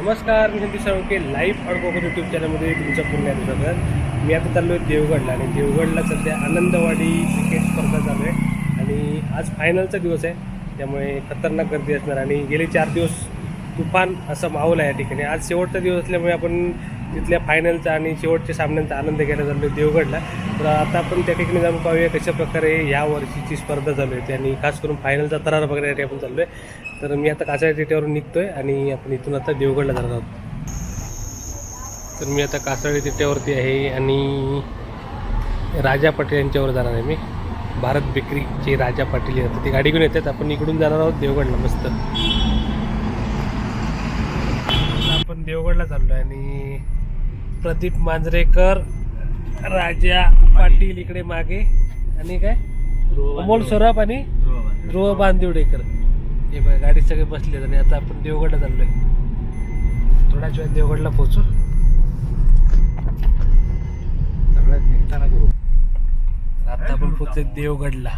नमस्कार मी Sandeep Salunke live Adkokar YouTube चॅनलमध्ये तुमचं पुन्हा स्वागत. मी आता चाललो आहे देवगडला आणि देवगडला सध्या आनंदवाडी क्रिकेट स्पर्धा चालू आहे. आणि आज फायनलचा दिवस आहे. त्यामुळे खतरनाक गर्दी असणार आणि गेले चार दिवस तुफान असा माहोल आहे या ठिकाणी. आज शेवटचा दिवस असल्यामुळे आपण तिथल्या फायनलचा आणि शेवटच्या सामन्यांचा आनंद घ्यायला चाललो आहे देवगडला. तर आता आपण त्या ठिकाणी जाऊन पाहूया कशा प्रकारे या वर्षीची स्पर्धा चालू आहे. आणि खास करून फायनलचा तरार बघण्यासाठी आपण चाललो आहे तर मी आता कासाळ्या तिट्यावरून निघतोय आणि आपण इथून आता देवगडला जाणार आहोत. तर मी आता कासाळी तिट्यावरती आहे आणि राजा पाटील यांच्यावर जाणार आहे मी. भारत बेकरीचे राजा पाटील येतात. ती गाडी घेऊन येतात. आपण इकडून जाणार आहोत देवगडला. मस्त. आपण देवगडला चाललो आहे आणि प्रदीप मांजरेकर राजा पाटील इकडे मागे. आणि काय? अमोल सराफ आणि ध्रुव बांदिवडेकर. हे बघा गाडी सगळे बसले आणि आता आपण देवगडला चाललोय. थोड्याच वेळात देवगडला पोहोचू. आता आपण पोहोचले देवगडला.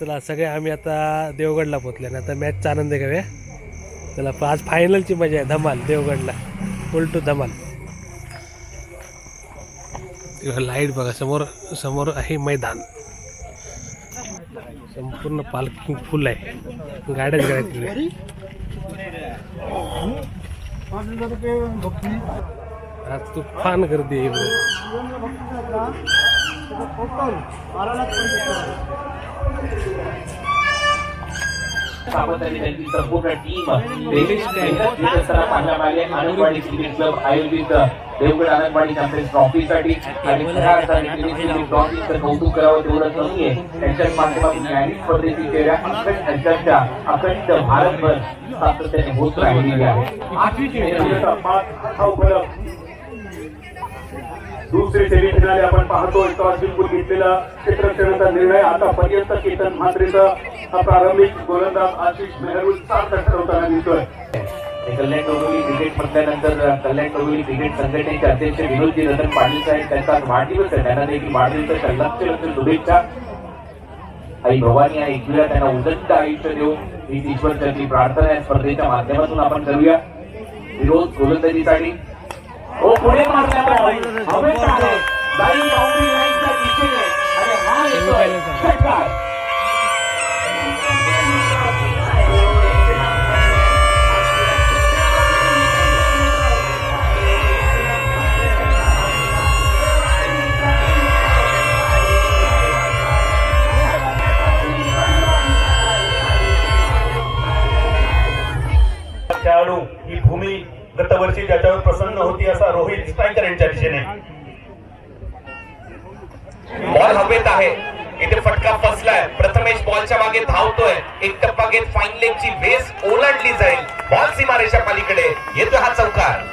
चला सगळे आम्ही आता देवगडला पोहोचले आणि आता मॅचचा आनंद घेऊया. चला आज फायनलची मजा आहे धमाल देवगडला. उलटू टू धमाल. लाइट बघा समोर समोर आहे मैदान. संपूर्ण पार्किंग फुल आहे. गाड्याच गाड्या तिकडे. आज तुफान गर्दी आहे सावंत आणि त्यांची संपूर्ण टीम पांढरामागे क्लब आयोजित देवगड आनंदवाडी चॅम्पियन्स ट्रॉफीसाठी आणि खऱ्या अर्थाने क्रिकेट ट्रॉफीचं कौतुक करावं तेवढंच नाहीये त्यांच्या माध्यमातून न्यायाधीश स्पर्धेची चेहऱ्या अखंड अखंड भारतभर सातत्याने होत राहिलेली आहे. आठवी हा उपलब्ध दुसरी सेमीफिनाले आपण पाहतो. टॉस जिंकून घेतलेला क्षेत्ररक्षणाचा निर्णय. आतापर्यंत केतन म्हात्रेचा हा प्रारंभिक गोलंदाज आशिष मेहरून चार ठरवताना दिसतोय कल्याण डोंबिवली क्रिकेट म्हटल्यानंतर कल्याण डोंबिवली क्रिकेट संघटनेचे अध्यक्ष विनोदजी रतन पाटील साहेब त्यांचा वाढदिवस आहे. त्यांना देखील वाढदिवसाच्या लक्ष लक्ष शुभेच्छा. आई भवानी या एकविरा त्यांना उदंत आयुष्य देऊन ही ईश्वर चरणी प्रार्थना या स्पर्धेच्या माध्यमातून आपण करूया. विरोध गोलंदाजीसाठी. हो पुढे मारल्या दिशेने. बॉल हवेत आहे. इथे फटका फसलाय प्रथमेश बॉलच्या मागे धावतोय. एक टप्पा घेत फाईन लेगची बेस ओलांडली जाईल. बॉल सीमारेषा पलीकडे. येतोय हा चौकार.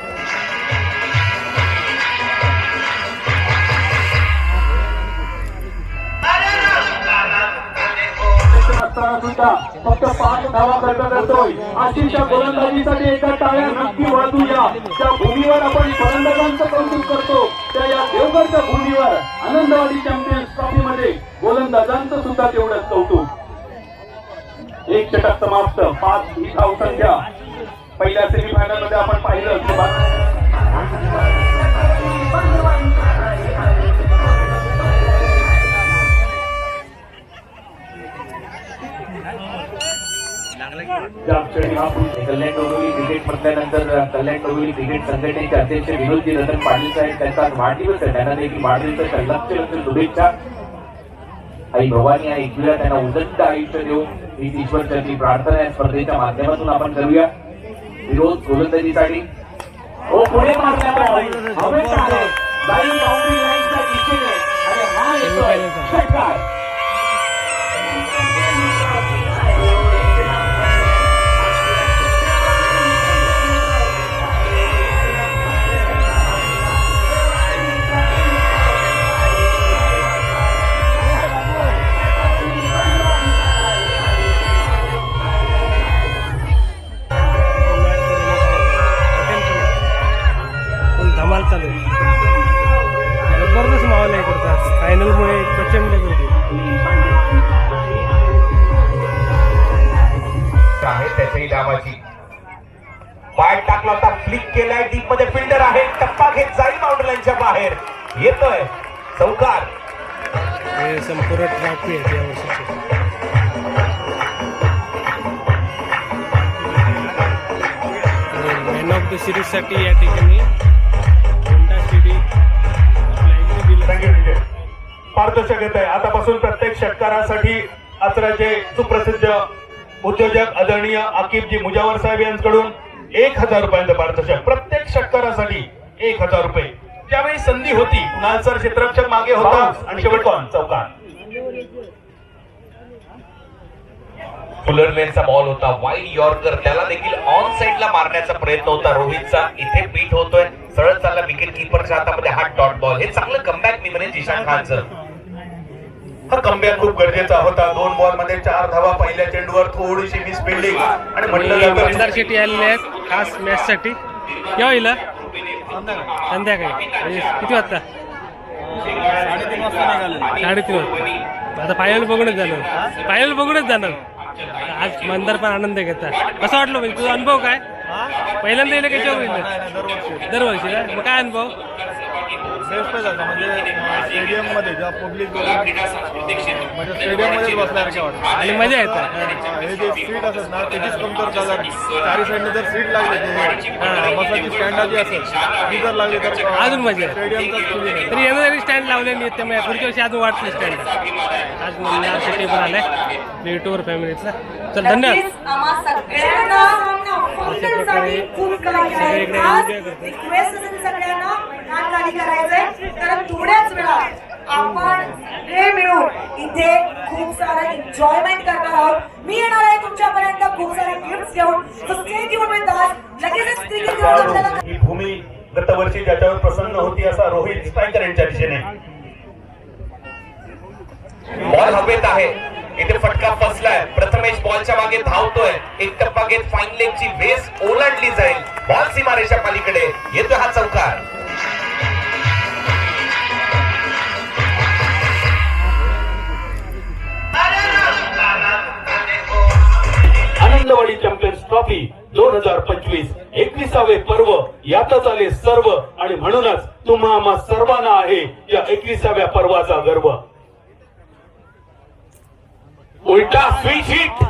असताना सुद्धा फक्त पाच धावा खर्च करतोय. अशी त्या गोलंदाजीसाठी एका टाळ्या नक्की वाजूया त्या भूमीवर आपण फलंदाजांचं कौतुक करतो. त्या या देवगडच्या भूमीवर आनंदवाडी चॅम्पियन्स ट्रॉफी मध्ये गोलंदाजांचं सुद्धा तेवढंच कौतुक. एक षटक समाप्त. पाच ही धाव संख्या. पहिल्या सेमीफायनलमध्ये आपण पाहिलं कल्याण डोंबिवली क्रिकेट म्हटल्यानंतर कल्याण डोंबिवली क्रिकेट संघटनेचे अध्यक्ष विनोदजी रतन पाटील साहेब त्यांचा वाढदिवस आहे त्यांना देखील वाढदिवसाच्या लक्ष लक्ष शुभेच्छा आई भवानी आई एकविरा त्यांना उदंत आयुष्य देऊन ही ईश्वर चरणी प्रार्थना या स्पर्धेच्या माध्यमातून आपण करूया विरोध गोलंदाजीसाठी ओ पुढे मारल्या जोरात चालू आहे. जबरदस्त माहोल आहे इकडचा. फायनलमुळे प्रचंड गर्दी. त्याच्याही पाय टाकला होता. क्लिक केलाय. डीपमध्ये फिल्डर आहे. टप्पा घेत जाईल बाउंड्रीलाईनच्या बाहेर. येतोय. चौकार. संपूर्ण ट्रॅफी आहे या मॅन ऑफ द या ठिकाणी थँक्यू विजय पारदर्शक येत आहे. आतापासून प्रत्येक षटकारासाठी आचराचे सुप्रसिद्ध उद्योजक आदरणीय आकिबजी मुजावर साहेब यांच्याकडून एक हजार रुपयांचं पारितोषिक प्रत्येक षटकारासाठी एक हजार रुपये. ज्यावेळी संधी होती नालसर क्षेत्ररक्षक मागे होता आणि शेवट कोण फुलर लेनचा बॉल होता वाईड यॉर्कर त्याला देखील ऑन साइडला मारण्याचा प्रयत्न होता रोहितचा. इथे बीट होतोय. सरळ चालला विकेट किपरच्या हातामध्ये हा डॉट बॉल हे चांगलं कमबॅक मी म्हणेन जिशान खानचं. हा कमबॅक खूप गरजेचा होता. दोन बॉलमध्ये चार धावा. पहिल्या चेंडूवर थोडीशी मिस फिल्डिंग आणि म्हटलं शेट्टी आलेले आहेत. खास मॅचसाठी केव्हा होईल? संध्याकाळी. किती वाजता? साडेतीन वाजता आता फायनल बघूनच जाणार. फायनल बघूनच जाणार. आज मंदार पण आनंद घेता कसं वाटलं म्हणजे तुझा अनुभव काय? पहिल्यांदा येईल का जेव्हा दरवर्षी ना? मग काय अनुभव? बेस्टच आता म्हणजे स्टेडियममध्ये जेव्हा पब्लिक म्हणजे स्टेडियम मध्येच बसल्यासारखे वाटतं. आणि मजा येतं. हे जे सीट असत ना त्याचीच कमतरता जर चारी साईडने जर सीट लागली ते अं, बसायची स्टँडाची असेल ती जर लागली तर अजून मजा आहे तरी येणं जरी स्टँड लावले नाही त्यामुळे पुढच्या वर्षी अजून वाटलं स्टँड आज शेट्टी पण आलाय. युट्यूबर फॅमिलीचा चल धन्यवाद. सगळ्यांना नाक खाली करायचंय. कारण थोड्याच वेळात आपण सगळे मिळून इथे खूप सारा एन्जॉयमेंट करणार आहोत. मी येणार आहे तुमच्यापर्यंत. खूप सारे गिफ्ट घेऊन. लगेचच ही भूमी गतवर्षी ज्याच्यावर प्रसन्न होती असा रोहित स्ट्रायकर यांच्या दिशेने. बॉल हवेत आहे. इथे फटका फसलाय प्रथमेश बॉलच्या मागे धावतोय. एक टप्पा घेत फाईन लेगची वेस ओलांडली जाईल. बॉल सीमारेषा पलीकडे. येतोय हा चौकार. आनंदवाडी चॅम्पियन्स ट्रॉफी दोन हजार पंचवीस एकविसावे पर्व यातच आले सर्व आणि म्हणूनच तुम्हा आम्हा सर्वांना आहे या एकविसाव्या पर्वाचा गर्व. उलटा स्वीट हिट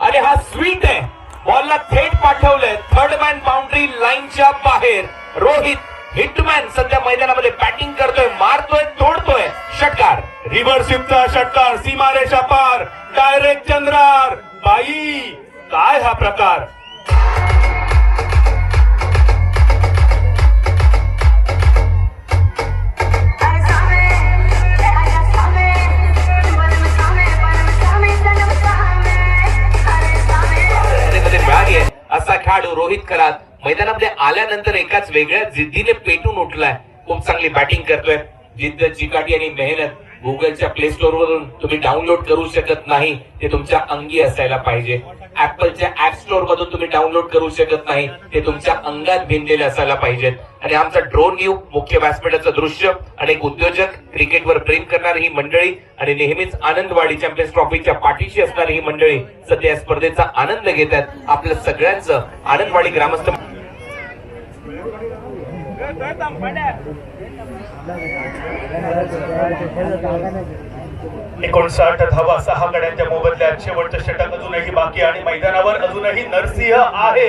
आणि हा स्वीट आहे. बॉलला थेट पाठवलंय. थर्ड मॅन बाउंड्री लाईनच्या बाहेर. रोहित हिटमॅन सध्या मैदानामध्ये बॅटिंग करतोय. मारतोय तोडतोय. षटकार. रिव्हर्स षटकार. सीमारेषा पार. डायरेक्ट चंद्रार. बाई काय हा प्रकार? असा खेळाडू रोहित करात. मैदानामध्ये आल्यानंतर एकाच वेगळ्या जिद्दीने पेटून उठलाय. खूप चांगली बॅटिंग करतोय. जिद्द चिकाटी आणि मेहनत. गुगलच्या प्ले स्टोर वरून तुम्ही डाउनलोड करू शकत नाही ते तुमच्या अंगी असायला पाहिजे. ऍपलच्या ऍप स्टोर मधून तुम्ही डाउनलोड करू शकत नाही ते तुमच्या अंगात भिनलेले असायला पाहिजेत. आणि आमचा ड्रोन घेऊ मुख्य व्यासपीठाचं दृश्य आणि एक उद्योजक क्रिकेटवर प्रेम करणारी ही मंडळी आणि नेहमीच आनंदवाडी चॅम्पियन्स ट्रॉफीच्या पाठीशी असणारी ही मंडळी सध्या या स्पर्धेचा आनंद घेत आहेत. आपल्या सगळ्यांचं आनंदवाडी ग्रामस्थ एकोणसाठ धावा सहा गड्यांच्या मोबदल्यात शेवटचं षटक अजूनही बाकी आणि मैदानावर अजूनही नरसिंह आहे.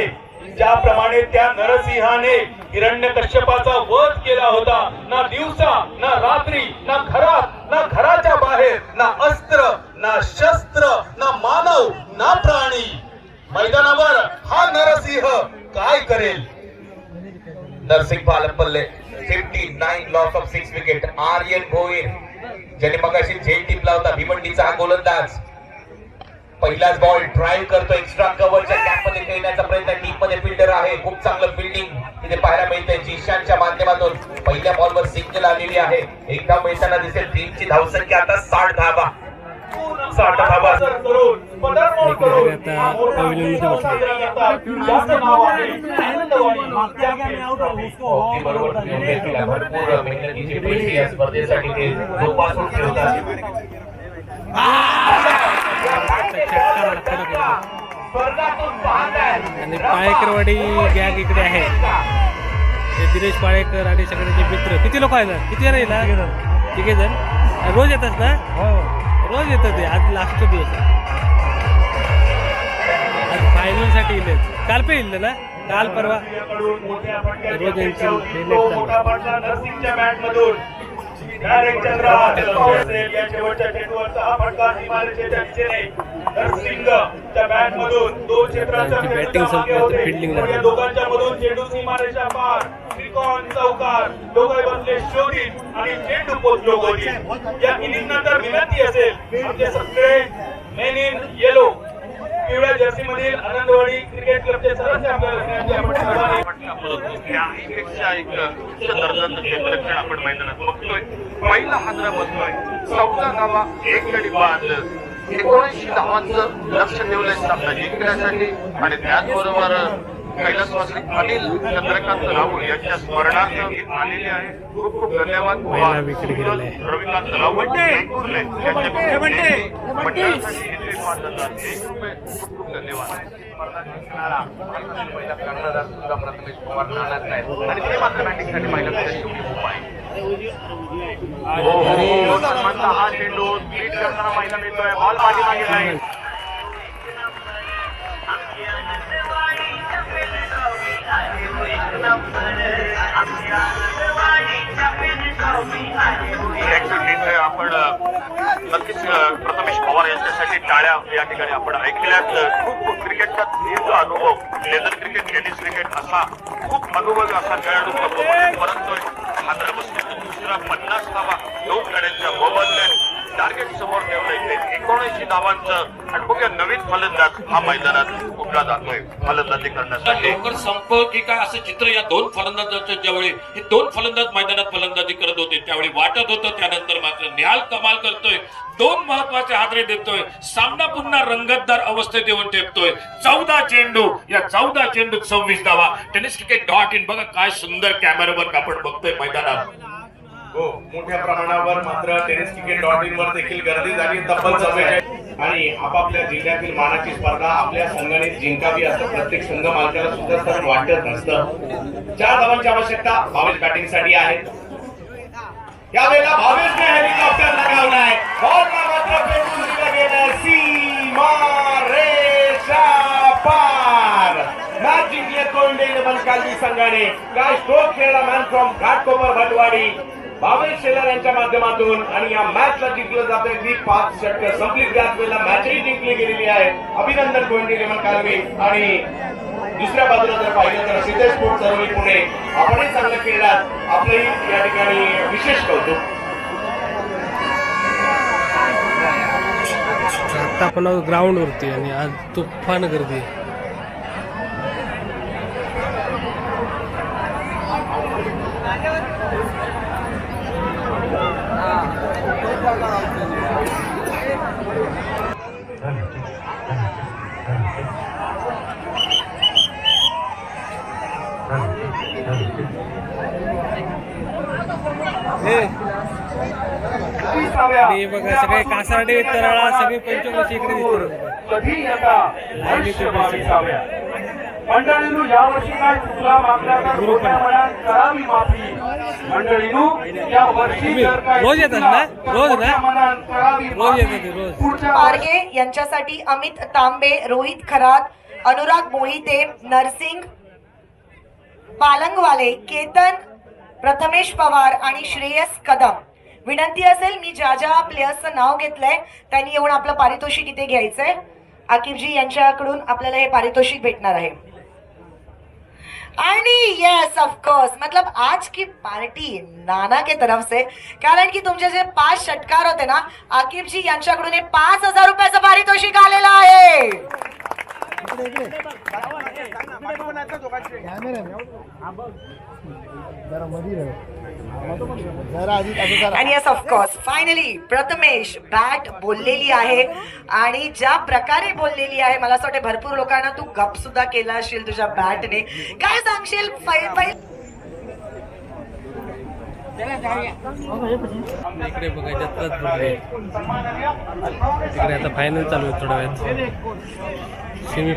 ज्याप्रमाणे त्या नरसिंहाने हिरण्य कश्यपाचा वध केला होता. ना दिवसा ना रात्री ना घरात ना घराच्या बाहेर ना अस्त्र ना शस्त्र ना मानव ना प्राणी. मैदानावर हा नरसिंह काय करेल? Narsing Palpalle fifty nine loss of six wicket Aryan Bhoir. ज्याने मगाशी झेल टिपला होता भिवंडीचा हा गोलंदाज. पहिलाच बॉल ड्राईव्ह करतो एक्स्ट्रा कव्हरच्या कॅपमध्ये खेळण्याचा प्रयत्न टीममध्ये फिल्डर आहे खूप चांगलं फिल्डिंग तिथे पाहायला मिळते जिशानच्या माध्यमातून. पहिल्या बॉलवर सिंगल आलेली आहे. एकदा मिळताना दिसेल टीमची धावसंख्या आता साठ धावा. हा स्पर्धेसाठी ते जोपासून आणि पाळेकरवाडी गॅग इकडे आहे. हे दिनेश पाळेकर आणि सगळे जे मित्र. किती लोक आहेत? किती जण ना? तिघे जण. रोज येतात ना? रोज येतात ते आज लास्टचा दिवस आज फायनलसाठी येईल काल पण येईल ना? काल परवा. रोज यांची तो मोठा पडला नर्सिंगच्या बॅट मधून डायरेक्ट चंद्रहार असेल या शेवटच्या चेंडूवरचा फटका हिमालयाच्या दिशेने नर्सिंगच्या बॅट मधून. दोन क्षेत्राच्या त्यांची batting खेळाडूच्या मागे संपली, लागली. दोघांच्या मधून चेंडू सीमारेषा पार. त्रिकोण चौकार दोघे बनले शोधित आणि चेंडू पोचलो गोली या इनिंग नंतर विनंती असेल आमचे सगळे मेन इन येलो पिवळ्या जर्सी मधील आनंदवाडी क्रिकेट क्लबचे सदस्य आपल्याला एक दर्जाचं आपण मैदानात बघतोय. पहिला हादरा बसतोय चौदा धावा एक गडी बाद. एकोणऐंशी धावांचं लक्ष ठेवलंय सामना जिंकण्यासाठी. आणि त्याचबरोबर कैलासवासी अनिल चंद्रकांत राहुल यांच्या स्मरणार्थ आलेले आहे खूप खूप धन्यवाद. रविकांत हे रुपये खूप खूप धन्यवाद. कर्णधार सुद्धा प्रथमेश पवार नाणत नाही. आणि ते मात्र बॅटिंगसाठी महिला शेवटी खूप आहे. हो, हो, हो. हा चेंडू करताना महिला मिळतोय. बॉल पाठीमागे नाही आपण नक्कीच प्रथमेश पवार यांच्यासाठी टाळ्या या ठिकाणी आपण ऐकल्यात खूप क्रिकेटचा दीर्घ अनुभव लेझर क्रिकेट टेनिस क्रिकेट असा खूप अनुभवी असा खेळाडू क्लबमध्ये परततोय हादर बसतो दुसरा पन्नास धावा दोन गाड्यांच्या मोबदल्यात टार्गेट समोर ठेवलं इथे एकोणऐंशी धावांचं आणि बघूया नवीन फलंदाज हा मैदानात उभा जातोय फलंदाजी करण्यासाठी. संप की काय असं चित्र या दोन फलंदाजांच्या ज्यावेळी हे दोन फलंदाज मैदानात फलंदाजी करत होते त्यावेळी वाटत होतं त्यानंतर मात्र निहाल कमाल करतोय. दोन महत्त्वाचे हादरे देतोय. सामना पुन्हा रंगतदार अवस्थेत येऊन ठेवतोय चौदा चेंडू या चौदा चेंडूत सव्वीस धावा. Tennis cricket dot in. बघा काय सुंदर कॅमेरावर आपण बघतोय मैदानात. हो मोठ्या प्रमाणावर मात्र टेनिस क्रिकेट डॉट इन वर देखील गर्दी झाली तब्बल चव्वेचाळीस आणि आपापल्या जिल्ह्यातील मानाची स्पर्धा आपल्या संघाने जिंकावी असं प्रत्येक संघ मालकाला सुद्धा सर वाटत नसतं चार धावांची आवश्यकता भावेश बॅटिंगसाठी आहे. यावेळेला भावेशने हेलिकॉप्टर लगावलाय बॉलला मात्र फेकून दिलं गेलं. सीमा रेषा पार. मॅच जिंकले कोंडे इलेव्हन कालवी संघाने. काय स्ट्रोक खेळला मॅन फ्रॉम घाटकोपर भटवाडी. भावेश शेलार यांच्या माध्यमातून आणि या मॅचला जिंकलं जातंय अगदी पाच षटक संपली त्याच वेळेला मॅचही जिंकली गेलेली आहे. अभिनंदन कोंडे रेमन कालवे आणि दुसऱ्या बाजूला जर पाहिलं तर सिद्धेश स्पोर्ट सर्व पुणे आपणही चांगलं खेळलात आपलंही या ठिकाणी विशेष कौतुक. आता आपण ग्राउंड वरती आणि आज तुफान गर्दी आहे. बघा सगळे कासारडे तराळा सगळे पंचकृषी इकडे दिसतात. कधी मंडळीनू यावर्षी काय चुकला मागल्या तर मोठ्या मनात करावी माफी मंडळीनू या वर्षी जर काय रोज येतात चुकला, ना? तर रोज ना? मोठ्या मनात करावी रोज माफी. येतात ते, रोज. पुढच्या पारगे यांच्यासाठी अमित तांबे रोहित खरात अनुराग मोहिते नरसिंग पालंगवाले केतन प्रथमेश पवार आणि श्रेयस कदम विनंती असेल मी ज्या ज्या प्लेयर्सचं नाव घेतलंय त्यांनी येऊन आपलं पारितोषिक इथे घ्यायचंय आकिबजी यांच्याकडून आपल्याला हे पारितोषिक भेटणार आहे आणि यस ऑफकोर्स मतलब आज की पार्टी नाना के तरफ से कारण की तुमचे जे पाच षटकार होते ना आकिब जी यांच्याकडून हे पाच हजार रुपयाचं पारितोषिक आलेलं आहे. आणि yes of course finally Prathamesh bat बोललेली आहे. आणि ज्या प्रकारे बोललेली आहे मला असं वाटतं भरपूर लोकांना तू गप सुद्धा केला असेल तुझ्या बॅटने काय सांगशील? फाय- फाय- इकडे बघा जत्राच तिकडे आता फायनल चालू आहे थोड्या वेळात. सेमी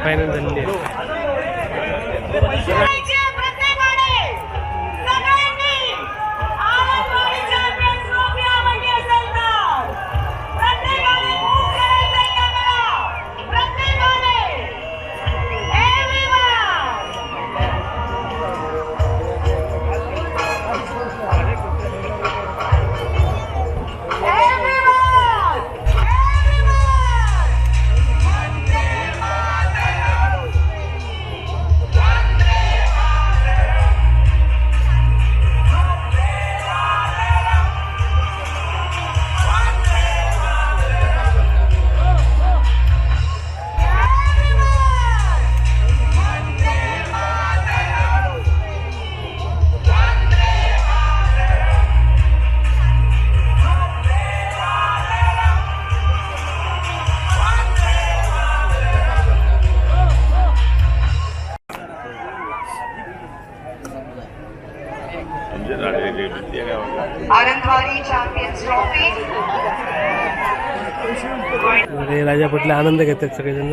आनंद घेतात सगळेजण.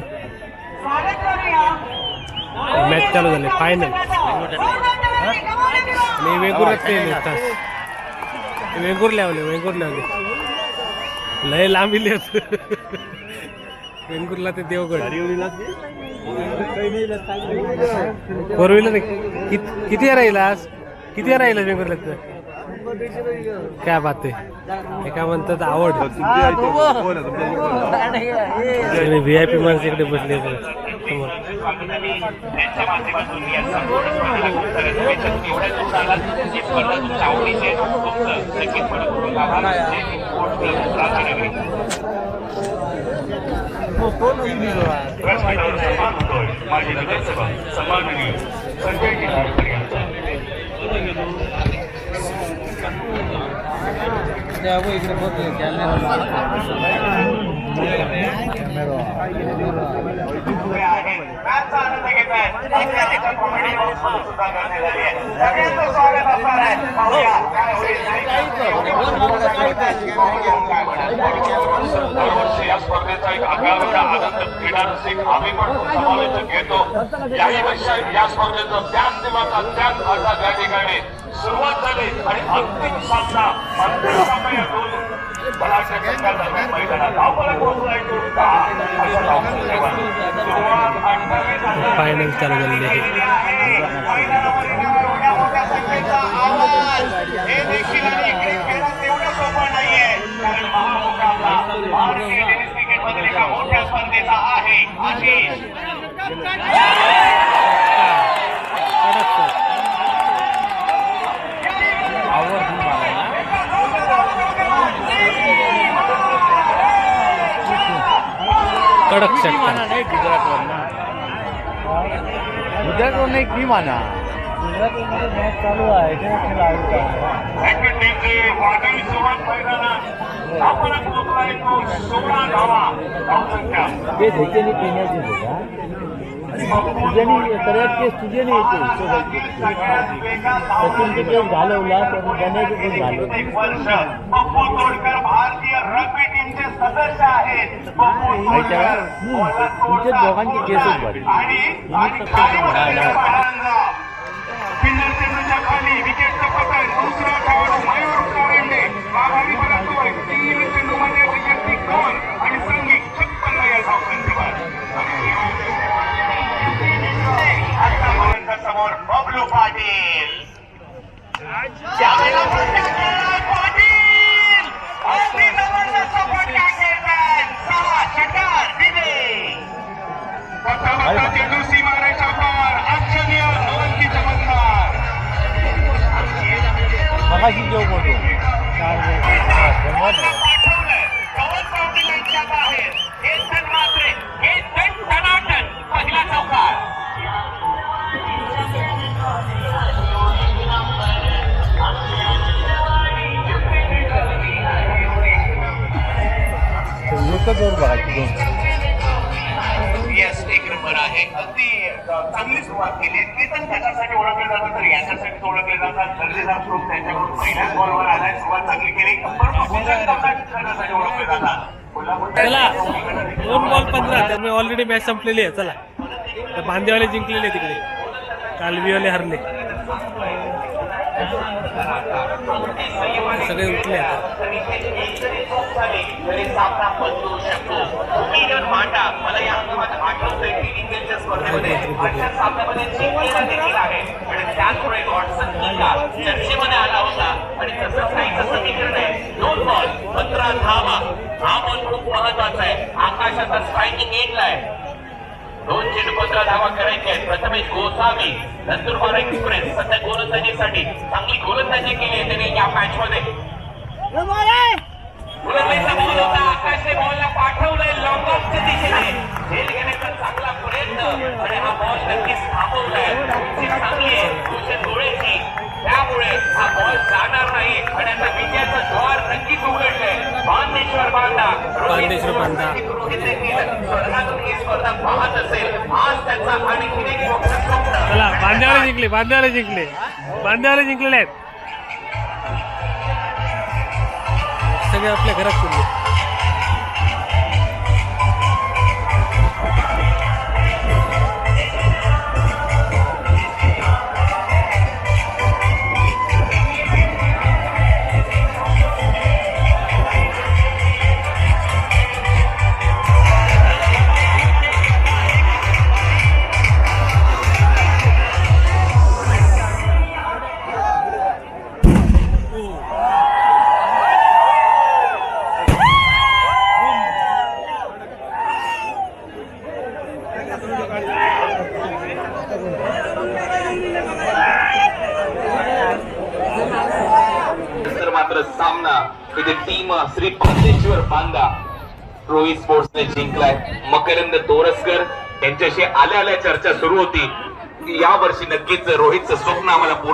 मॅच चालू झाले फायनल आणि वेंगुर्ल्यात ते तास वेंगुर लावले वेंगुर लावले. लय लांबिले वेंगुरला ते देवगड. फोर व्हीलर किती किती राहील आज? किती राहील वेंगुर्ल्यात काय बात आहे? हे काय म्हणतात आवड. व्ही आय पी माणसं इकडे बसले त्यांच्या माध्यमातून या संपूर्ण स्पर्धेला खूप साऱ्या शुभेच्छा. तुम्ही एवढ्या दूर आलात, ही स्पर्धा तुमच्या आवडीची आहे. तुमचं नक्कीच मनपूर्वक आभार. Jai Hind, sports club, Radhanagari. व्यासपीठावर सन्मान होतोय माजी नगरसेवक सन्माननीय संजय गिरवाडकर यांचा उभे आहेत. या स्पर्धेचा एक आगळा आनंद क्रीडा रसिक आम्ही पण समावेश घेतो याही वर्षी या स्पर्धेचं त्याच दिवसाचा त्याच भागात या ठिकाणी सुरुवात झाली आणि अंतिम सामना अंतिम सामना या दोन फायनल चालू झालेली आहे. मोठ्या आवाज आणि भारतीय टेनिस क्रिकेटमधील एका आहे वादळी सुरुवात मैदानात आपण पोहोचलाय तो सोळा धावा. पप्पू तोडकर भारतीय रग्बी टीमचे सदस्य आहेत. पप्पू तोडकर, तुमच्या दोघांची केसच आणि खाली विकेटचं पतन. दुसरा खेळाडू मयूर कारेंडे. आघाडी परततोय तीन चेंडूमध्ये दोन आतापर्यंत समोर बबलू पाटील त्यावेळेला प्रत्येक खेळाडू पाटील अगदी जबरदस्त फटका खेळतात सहा षटकार दिले त्याच्यासाठी ओळखले जातात तर याच्यासाठी ओळखले जातात दर्जेदार स्वरूप त्यांच्याकडून पहिल्याच बॉलवर आलाय. सुरुवात चांगली केली. परंतु त्याच्यासाठी ओळखले जातात चला. दोन बॉल पंधरा. त्यामुळे ऑलरेडी मॅच संपलेली आहे. चला. बांदेवाले जिंकलेले तिकडे. कालवीवाले हरले. सगळे उठले चर्चेमध्ये आला होता. आणि तसंच काही समीकरण आहे. दोन बॉल पंधरा धावा. हा बॉल खूप महत्त्वाचा आहे. आकाशाचा स्ट्रायकिंग एंडला आहे. दोन चेंडू पंधरा धावा करायचे आहेत प्रथमेश गोसावी नंदुरबार एक्सप्रेस. सध्या गोलंदाजीसाठी चांगली गोलंदाजी केली आहे त्याने या मॅच मध्ये गोलंदाजीचा बॉल होता. आकाशने बॉलला पाठवलंय. बांद्याला जिंकले बांद्याला जिंकले. बांद्याला जिंकलेले आहेत. सगळे आपल्या घरात चर्चा सुरू होती. या वर्षी नक्कीच रोहितचं स्वप्न आम्हाला पूर्ण